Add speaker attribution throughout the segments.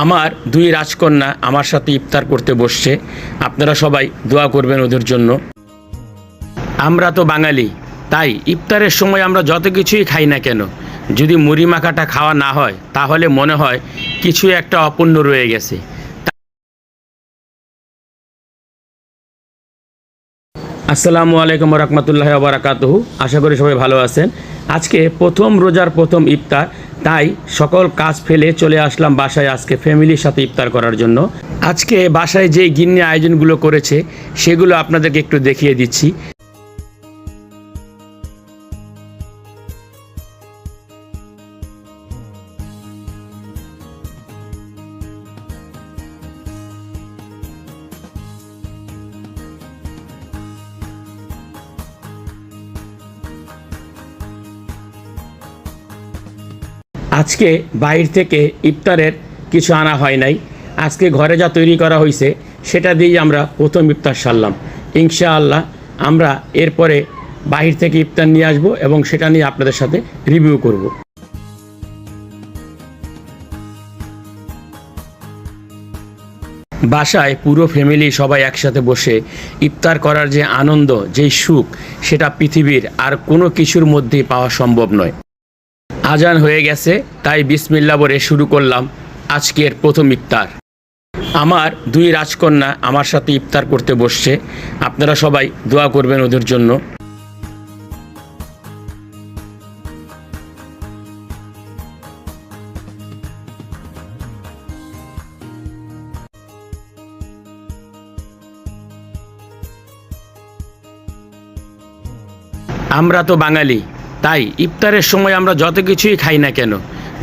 Speaker 1: আমার দুই রাজকন্যা আমার সাথে ইফতার করতে বসছে। আপনারা সবাই দোয়া করবেন ওদের জন্য। আমরা তো বাঙালি, তাই ইফতারের সময় আমরা যত কিছুই খাই না কেন, যদি মুড়ি মাখাটা খাওয়া না হয়, তাহলে মনে হয় কিছু একটা অপূর্ণ রয়ে গেছে। আসসালামু আলাইকুম রহমতুল্লাহ বারাকাতুহু। আশা করি সবাই ভালো আছেন। আজকে প্রথম রোজার প্রথম ইফতার তাই সকল কাজ ফেলে চলে আসলাম বাসায় আজকে ফ্যামিলির সাথে ইফতার করার জন্য। আজকে বাসায় যে গিন্নি আয়োজনগুলো করেছে, সেগুলো আপনাদেরকে একটু দেখিয়ে দিচ্ছি। আজকে বাইর থেকে ইফতারের কিছু আনা হয় নাই। আজকে ঘরে যা তৈরি করা হয়েছে সেটা দিয়েই আমরা প্রথম ইফতার সারলাম। ইনশাআল্লাহ আমরা এরপরে বাহির থেকে ইফতার নিয়ে আসব এবং সেটা নিয়ে আপনাদের সাথে রিভিউ করব। বাসায় পুরো ফ্যামিলি সবাই একসাথে বসে ইফতার করার যে আনন্দ, যেই সুখ, সেটা পৃথিবীর আর কোনো কিছুর মধ্যেই পাওয়া সম্ভব নয়। আজান হয়ে গেছে, তাই বিসমিল্লা বলে শুরু করলাম আজকের প্রথম ইফতার। আমার দুই রাজকন্যা আমার সাথে ইফতার করতে বসছে। আপনারা সবাই দোয়া করবেন ওদের জন্য। আমরা তো বাঙালি তাই ইফতারের সময় আমরা যত কিছুই খাই না কেন,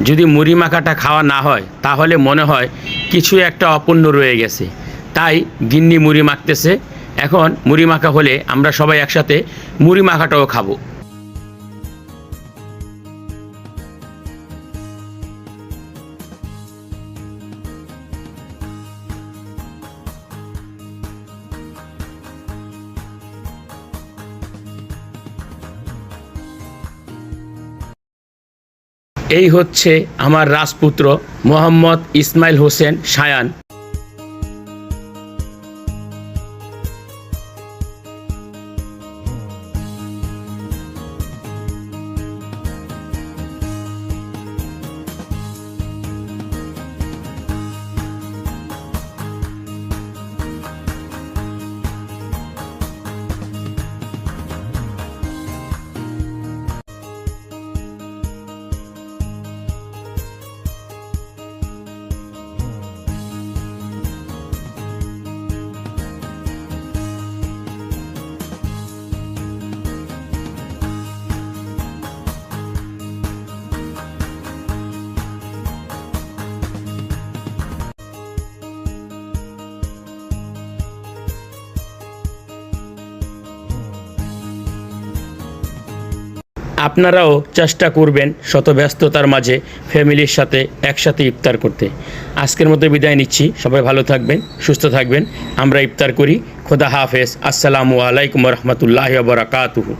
Speaker 1: যদি মুড়ি মাখাটা খাওয়া না হয়, তাহলে মনে হয় কিছু একটা অপূর্ণ রয়ে গেছে। তাই গিন্নি মুড়ি মাখতেছে। এখন মুড়ি মাখা হলে আমরা সবাই একসাথে মুড়ি মাখাটাও খাব। এই হচ্ছে আমার রাজপুত্র মোহাম্মদ ইসমাইল হোসেন সায়ান। আপনারাও চেষ্টা করবেন শত ব্যস্ততার মাঝে ফ্যামিলির সাথে একসাথে ইফতার করতে। আজকের মতো বিদায় নিচ্ছি। সবাই ভালো থাকবেন, সুস্থ থাকবেন। আমরা ইফতার করি। খোদা হাফেজ। আসসালামু আলাইকুম রহমতুল্লাহ বরাকাতুহু।